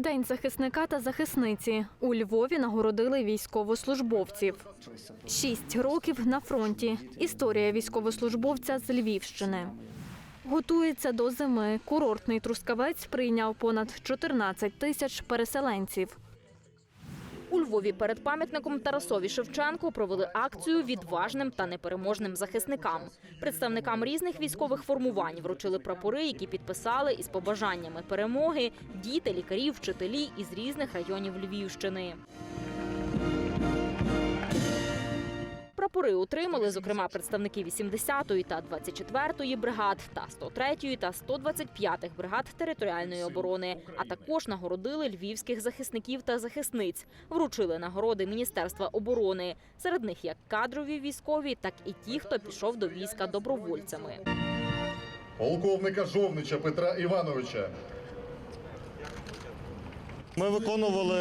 День захисника та захисниці. У Львові нагородили військовослужбовців. Шість років на фронті. Історія військовослужбовця з Львівщини. Готується до зими. Курортний трускавець прийняв понад 14 тисяч переселенців. У Львові перед пам'ятником Тарасові Шевченку провели акцію відважним та непереможним захисникам. Представникам різних військових формувань вручили прапори, які підписали із побажаннями перемоги діти, лікарі, вчителі із різних районів Львівщини. Прапори отримали, зокрема, представники 80-ї та 24-ї бригад та 103-ї та 125-х бригад територіальної оборони, а також нагородили львівських захисників та захисниць. Вручили нагороди Міністерства оборони. Серед них як кадрові військові, так і ті, хто пішов до війська добровольцями. полковника Жовнича Петра Івановича. Ми виконували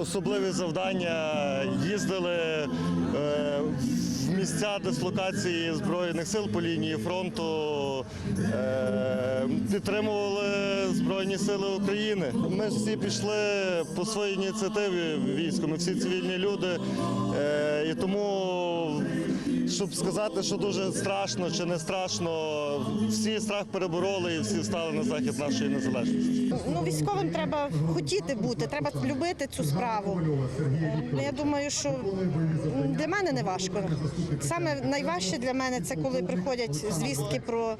особливі завдання, їздили е, в місця дислокації Збройних сил по лінії фронту, е, підтримували Збройні Сили України. Ми всі пішли по своїй ініціативі військо, ми всі цивільні люди. Е, І тому, щоб сказати, що дуже страшно чи не страшно, всі страх перебороли і всі стали на захід нашої незалежності. Ну, військовим треба хотіти бути, треба любити цю справу. Е, Я думаю, що для мене не важко. Саме найважче для мене це коли приходять звістки про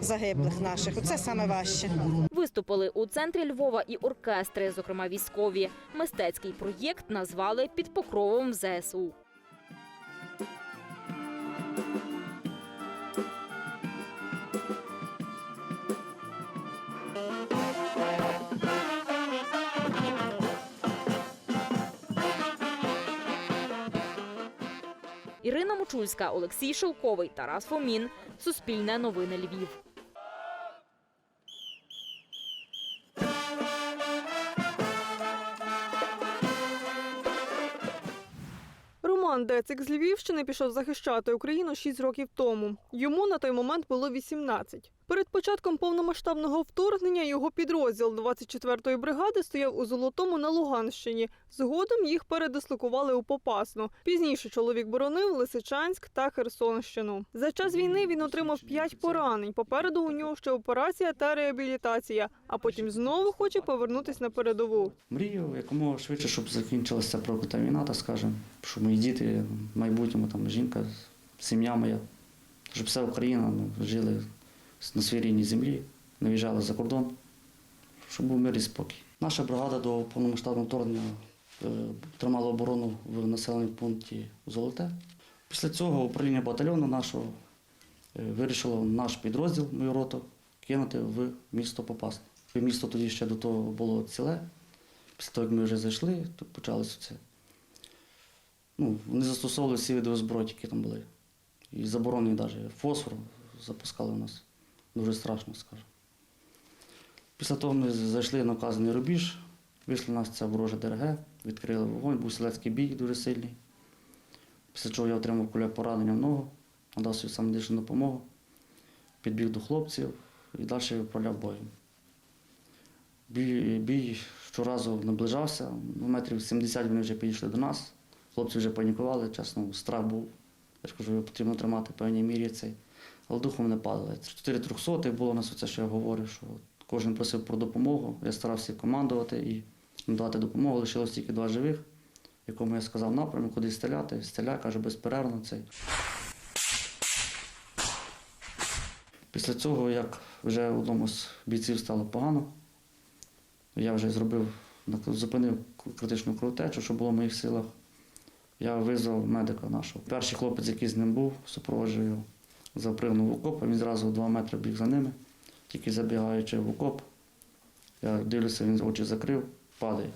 загиблих наших. Оце саме важче. Виступили у центрі Львова і оркестри, зокрема військові. Мистецький проєкт назвали під покровом ЗСУ. Ірина Олексій Шелковий, Тарас Фомін. Суспільне новини Львів. Роман Децик з Львівщини пішов захищати Україну 6 років тому. Йому на той момент було 18. Перед початком повномасштабного вторгнення його підрозділ 24-ї бригади стояв у Золотому на Луганщині. Згодом їх передислокували у Попасну. Пізніше чоловік боронив Лисичанськ та Херсонщину. За час війни він отримав 5 поранень. Попереду у нього ще операція та реабілітація, а потім знову хоче повернутися на передову. Мрію якомога швидше, щоб закінчилася проклята війна, так скажемо, щоб мої діти, в майбутньому там жінка, сім'я моя, щоб вся Україна ну, жили на своїй рідній землі, не виїжджали за кордон, щоб був мир і спокій. Наша бригада до повномасштабного вторгнення е, тримала оборону в населеному пункті Золоте. Після цього управління батальйону нашого е, вирішило наш підрозділ, мою роту, кинути в місто Попасне. Місто тоді ще до того було ціле. Після того, як ми вже зайшли, то почалося це. Ну, вони застосовували всі види озброєнь, які там були. І заборонені навіть фосфор запускали в нас. Дуже страшно, скажу. Після того ми зайшли на вказаний рубіж, вийшли на нас ця ворожа ДРГ, відкрили вогонь, був селецький бій дуже сильний. Після чого я отримав куля поранення в ногу, надав свою самодичну допомогу, підбіг до хлопців і далі відправляв боєм. Бій, бій щоразу наближався, ну, метрів 70 вони вже підійшли до нас. Хлопці вже панікували, чесно, страх був. Я ж кажу, потрібно тримати в певній мірі цей. Але духом не падали. Чотири трьохсотих було у нас оце, що я говорю, що кожен просив про допомогу. Я старався командувати і надавати допомогу. Лишилось тільки два живих, якому я сказав напрямок, куди стріляти. Стріляй, каже, безперервно цей. Після цього, як вже одному з бійців стало погано, я вже зробив, зупинив критичну кровотечу, що було в моїх силах. Я визвав медика нашого. Перший хлопець, який з ним був, супроводжував його, запригнув в окоп, а він зразу два метри біг за ними, тільки забігаючи в окоп. Я дивлюся, він очі закрив, падає.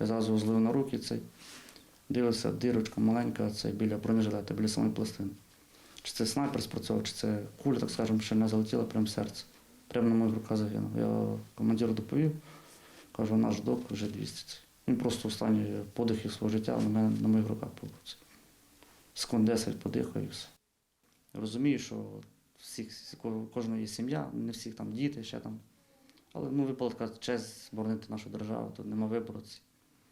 Я зразу злив на руки цей. Дивлюся, дирочка маленька, це біля бронежилета, біля самої пластини. Чи це снайпер спрацьовував, чи це куля, так скажемо, ще не залетіла прямо в серце. Прямо на моїх руках загинув. Я командиру доповів, кажу, наш док вже 200. Він просто останні подихи свого життя на мене на моїх руках побув. Секунд 10 подихаю і все. Розумію, що всіх, кожної є сім'я, не всіх там діти, ще там Але ну, випала така честь боронити нашу державу, тут нема вибору.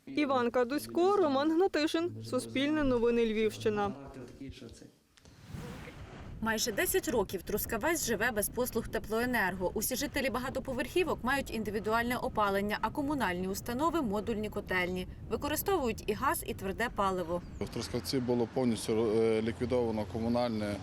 Іванка Дусько, Роман Гнатишин, Суспільне новини Львівщина. Майже 10 років Трускавець живе без послуг теплоенерго. Усі жителі багатоповерхівок мають індивідуальне опалення, а комунальні установи модульні котельні. Використовують і газ, і тверде паливо. В Трускавці було повністю е, ліквідовано комунальне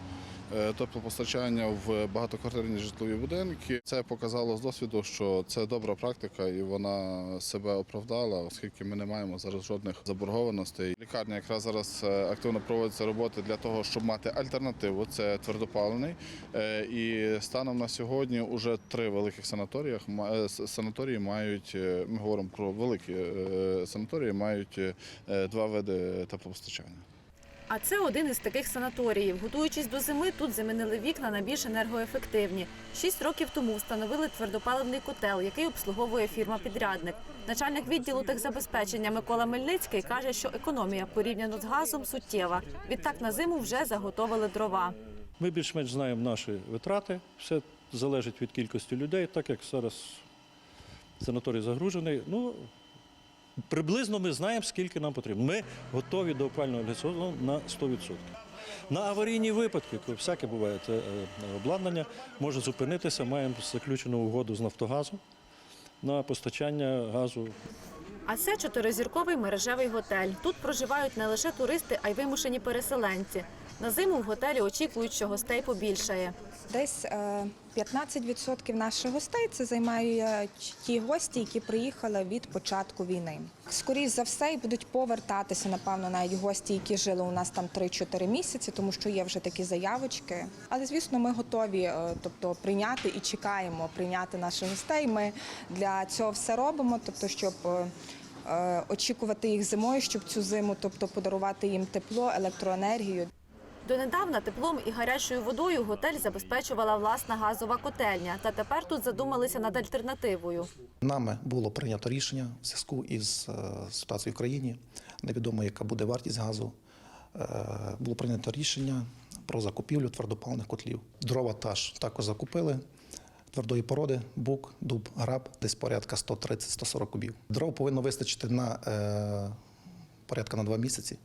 теплопостачання в багатоквартирні житлові будинки. Це показало з досвіду, що це добра практика і вона себе оправдала, оскільки ми не маємо зараз жодних заборгованостей. Лікарня якраз зараз е, активно проводиться роботи для того, щоб мати альтернативу. Це твердопаливний. Е, І станом на сьогодні вже три великих санаторіях е, санаторії мають. е, Ми говоримо про великі е, санаторії, мають е, два види теплопостачання. А це один із таких санаторіїв. Готуючись до зими, тут замінили вікна на більш енергоефективні. Шість років тому встановили твердопаливний котел, який обслуговує фірма-підрядник. Начальник відділу техзабезпечення Микола Мельницький каже, що економія порівняно з газом суттєва. Відтак на зиму вже заготовили дрова. Ми більш-менш знаємо наші витрати. Все залежить від кількості людей, так як зараз санаторій загружений. Ну, приблизно ми знаємо, скільки нам потрібно. Ми готові до опального сезону на 100%. На аварійні випадки, коли всяке буває, це е, обладнання може зупинитися. Маємо заключену угоду з Нафтогазом на постачання газу А це чотиризірковий мережевий готель. Тут проживають не лише туристи, а й вимушені переселенці. На зиму в готелі очікують, що гостей побільшає. Десь е, 15% наших гостей це займають ті гості, які приїхали від початку війни. Скоріше за все, будуть повертатися, напевно, навіть гості, які жили у нас там 3-4 місяці, тому що є вже такі заявочки. Але звісно, ми готові, е, тобто прийняти і чекаємо прийняти наших гостей. Ми для цього все робимо, тобто, щоб. е, е, Очікувати їх зимою, щоб цю зиму, тобто подарувати їм тепло, електроенергію. Донедавна теплом і гарячою водою готель забезпечувала власна газова котельня. Та тепер тут задумалися над альтернативою. Нами було прийнято рішення в зв'язку із е, ситуацією в країні. Невідомо, яка буде вартість газу. Е, Було прийнято рішення про закупівлю твердопаливних котлів. Дрова таж також закупили. Твердої породи, бук, дуб, граб, десь порядка 130-140 кубів. Дров повинно вистачити на е, порядка на два місяці.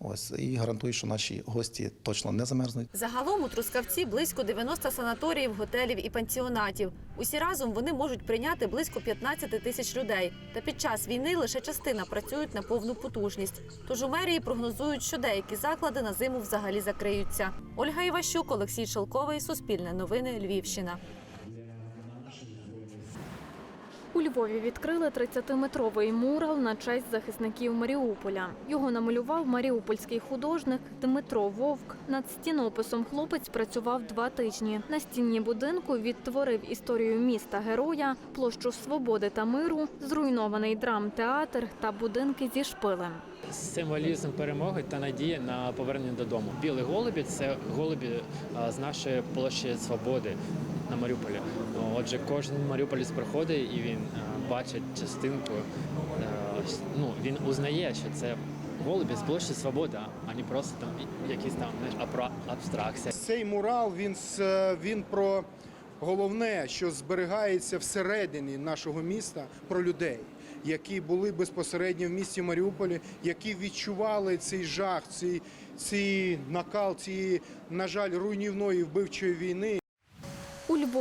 Ось і гарантую, що наші гості точно не замерзнуть. Загалом у Трускавці близько 90 санаторіїв, готелів і пансіонатів. Усі разом вони можуть прийняти близько 15 тисяч людей. Та під час війни лише частина працюють на повну потужність. Тож у мерії прогнозують, що деякі заклади на зиму взагалі закриються. Ольга Іващук, Олексій Шелковий, Суспільне новини, Львівщина. У Львові відкрили 30-метровий мурал на честь захисників Маріуполя. Його намалював маріупольський художник Дмитро Вовк. Над стінописом хлопець працював два тижні. На стіні будинку відтворив історію міста героя, площу свободи та миру, зруйнований драмтеатр та будинки зі шпилем. Символізм перемоги та надія на повернення додому. Білий голубі це голубі з нашої площі свободи на Маріуполі. Отже, кожен маріуполець приходить і він бачить частинку. Ну він узнає, що це голубі з площі свободи, а не просто там якісь там знаєш, абстракція. Цей мурал він, він про головне, що зберігається всередині нашого міста, про людей, які були безпосередньо в місті Маріуполі, які відчували цей жах, цей, цей накал цієї, на жаль, руйнівної вбивчої війни.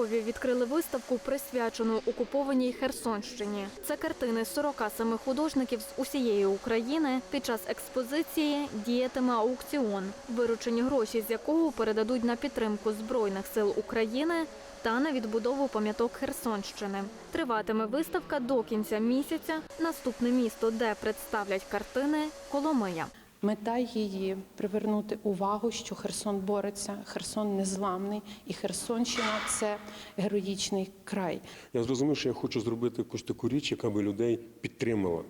Львові відкрили виставку, присвячену окупованій Херсонщині. Це картини 47 художників з усієї України. Під час експозиції діятиме аукціон, виручені гроші з якого передадуть на підтримку Збройних сил України та на відбудову пам'яток Херсонщини. Триватиме виставка до кінця місяця. Наступне місто, де представлять картини Коломия. Мета її привернути увагу, що Херсон бореться, Херсон незламний, і Херсонщина це героїчний край. Я зрозумів, що я хочу зробити якусь таку річ, яка би людей підтримала.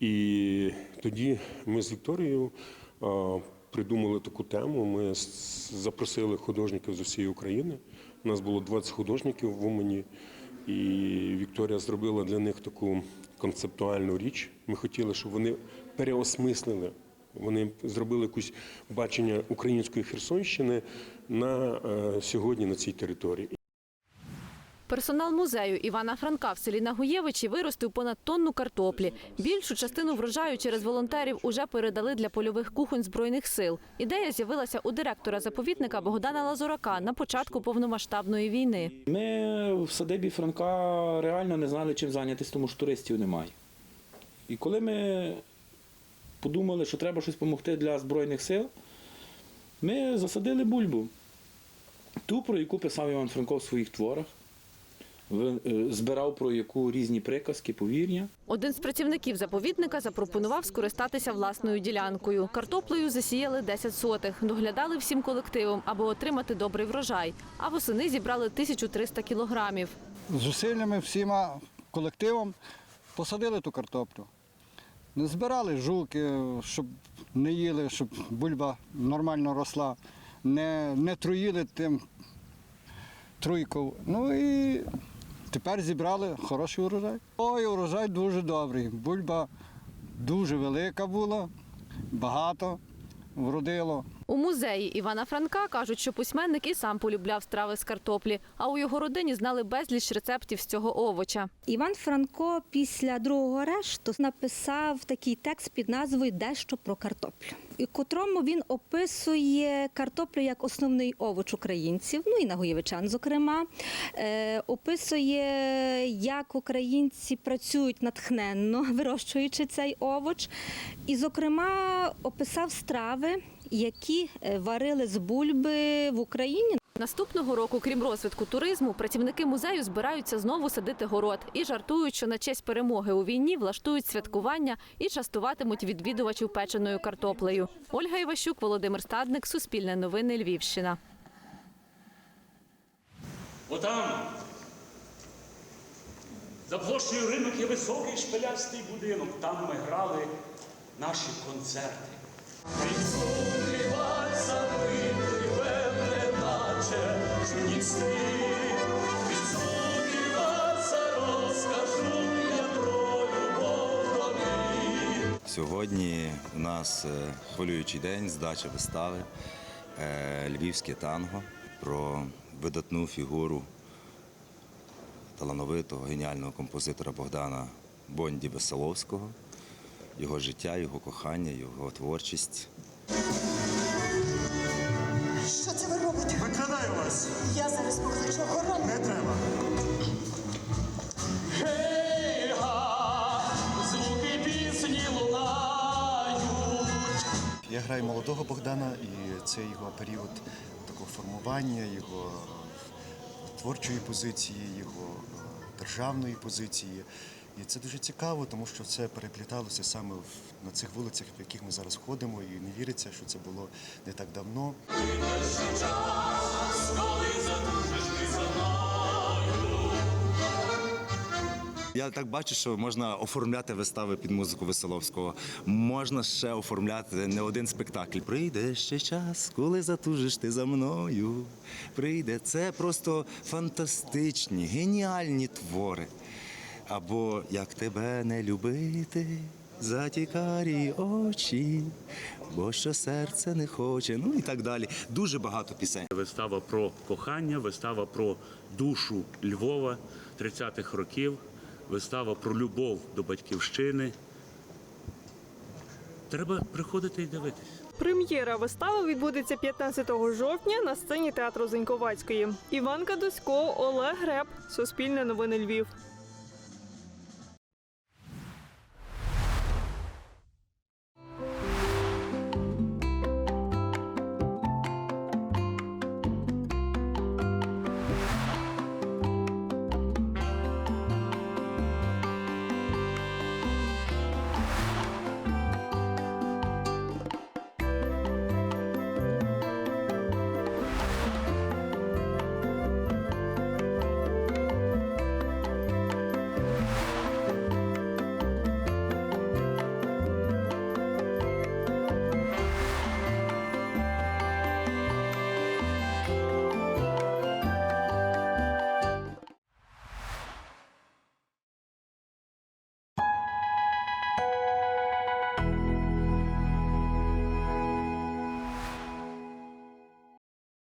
І тоді ми з Вікторією придумали таку тему. Ми запросили художників з усієї України. У нас було 20 художників в Умані, і Вікторія зробила для них таку концептуальну річ. Ми хотіли, щоб вони переосмислили. Вони зробили якусь бачення української Херсонщини на е, сьогодні на цій території. Персонал музею Івана Франка в селі Нагуєвичі виростив понад тонну картоплі. Більшу частину врожаю через волонтерів уже передали для польових кухонь збройних сил. Ідея з'явилася у директора заповідника Богдана Лазурака на початку повномасштабної війни. Ми в садибі Франка реально не знали, чим зайнятися, тому що туристів немає. І коли ми подумали, що треба щось допомогти для Збройних сил, ми засадили бульбу. Ту, про яку писав Іван Франко в своїх творах, збирав про яку різні приказки, повір'я. Один з працівників заповідника запропонував скористатися власною ділянкою. Картоплею засіяли 10 сотих, доглядали всім колективом, аби отримати добрий врожай. А восени зібрали 1300 кілограмів. зусиллями всіма колективом посадили ту картоплю. Не збирали жуки, щоб не їли, щоб бульба нормально росла, не, не труїли тим труйкою. Ну і тепер зібрали хороший урожай. Ой, урожай дуже добрий. Бульба дуже велика була, багато вродило. У музеї Івана Франка кажуть, що письменник і сам полюбляв страви з картоплі, а у його родині знали безліч рецептів з цього овоча. Іван Франко після другого арешту написав такий текст під назвою Дещо про картоплю, і котрому він описує картоплю як основний овоч українців, ну і нагоєвичан, зокрема. Е, описує, як українці працюють натхненно, вирощуючи цей овоч. І, зокрема, описав страви, які е, варили з бульби в Україні. Наступного року, крім розвитку туризму, працівники музею збираються знову садити город і жартують, що на честь перемоги у війні влаштують святкування і частуватимуть відвідувачів печеною картоплею. Ольга Іващук, Володимир Стадник, Суспільне новини, Львівщина. Отам, за площею ринок є високий шпилястий будинок. Там ми грали наші концерти. Сьогодні у нас е, хвилюючий день, здача вистави е, Львівське танго про видатну фігуру талановитого геніального композитора Богдана Бонді Веселовського, його життя, його кохання, його творчість. Вас. Я зараз покличу охорону. Не треба. Звуки пісні лунають. Я граю молодого Богдана, і це його період такого формування, його творчої позиції, його е, державної позиції. І це дуже цікаво, тому що це перепліталося саме на цих вулицях, в яких ми зараз ходимо, і не віриться, що це було не так давно. Я так бачу, що можна оформляти вистави під музику Веселовського. Можна ще оформляти не один спектакль. Прийде ще час, коли затужиш ти за мною. Прийде. Це просто фантастичні, геніальні твори. Або як тебе не любити, затікарі очі, бо що серце не хоче. Ну і так далі. Дуже багато пісень. Вистава про кохання, вистава про душу Львова 30-х років, вистава про любов до батьківщини. Треба приходити і дивитись. Прем'єра вистави відбудеться 15 жовтня на сцені театру Зеньковацької. Іван Кадусько, Олег Греб, Суспільне новини Львів.